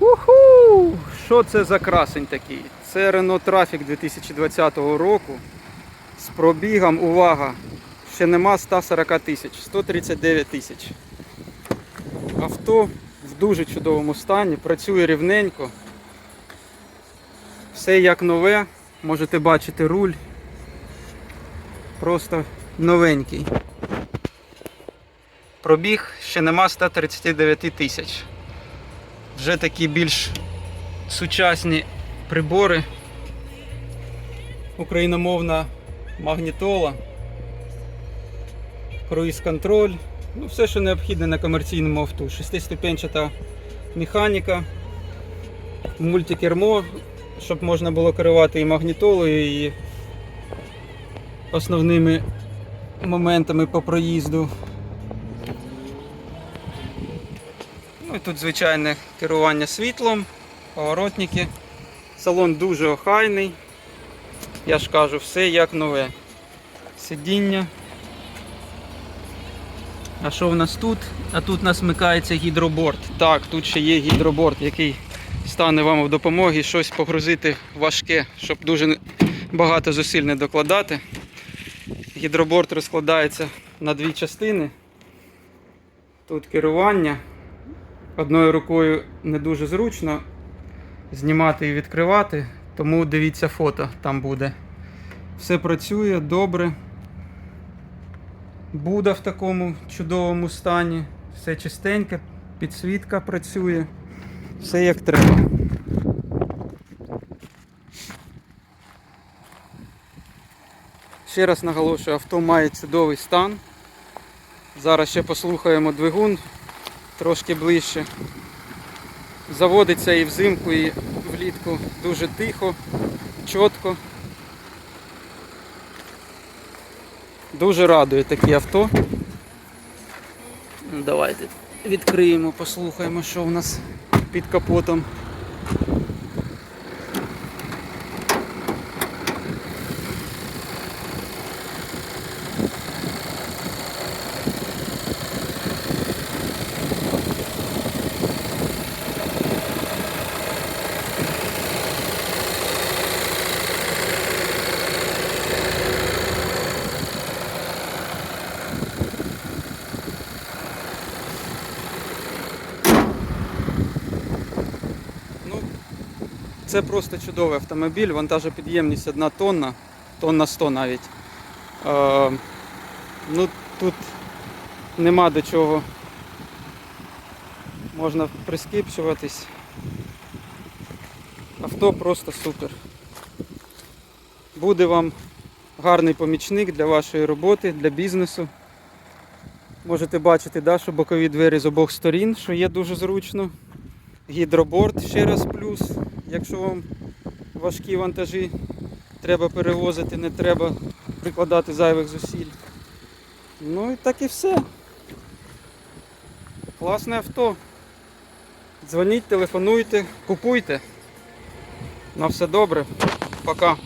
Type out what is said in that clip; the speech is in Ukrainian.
Уху! Що це за красень такий? Це Renault Trafic 2020 року з пробігом, увага, ще нема 140 тисяч, 139 тисяч. Авто в дуже чудовому стані, працює рівненько. Все як нове, можете бачити руль. Просто новенький. Пробіг ще нема 139 тисяч. Вже такі більш сучасні прибори. Україномовна магнітола, круїз-контроль. Ну, все, що необхідне на комерційному авто. Шестиступенчата механіка, мультикермо, щоб можна було керувати і магнітолою, і основними моментами по проїзду. І тут звичайне керування світлом, поворотники. Салон дуже охайний. Я ж кажу, все як нове. Сидіння. А що в нас тут? А тут у нас вмикається гідроборд. Так, тут ще є гідроборд, який стане вам в допомогі щось погрузити важке, щоб дуже багато зусиль не докладати. Гідроборд розкладається на дві частини. Тут керування. Одною рукою не дуже зручно знімати і відкривати, тому дивіться фото, там буде. Все працює добре. Буда в такому чудовому стані, все чистеньке, підсвітка працює, все як треба. Ще раз наголошую, авто має чудовий стан. Зараз ще послухаємо двигун трошки ближче. Заводиться і взимку, і влітку дуже тихо, чітко. Дуже радує такі авто. Давайте відкриємо, послухаємо, що в нас під капотом. Ну, це просто чудовий автомобіль, вантажопідємність 1 тонна, тонна 100 навіть. Е, ну, тут нема до чого. Можна прискіпчуватись. Авто просто супер. Буде вам гарний помічник для вашої роботи, для бізнесу. Можете бачити, да, що бокові двері з обох сторін, що є дуже зручно. Гідроборд ще раз плюс, якщо вам важкі вантажі треба перевозити, не треба прикладати зайвих зусиль. Ну і так і все. Класне авто. Дзвоніть, телефонуйте, купуйте. На все добре. Пока.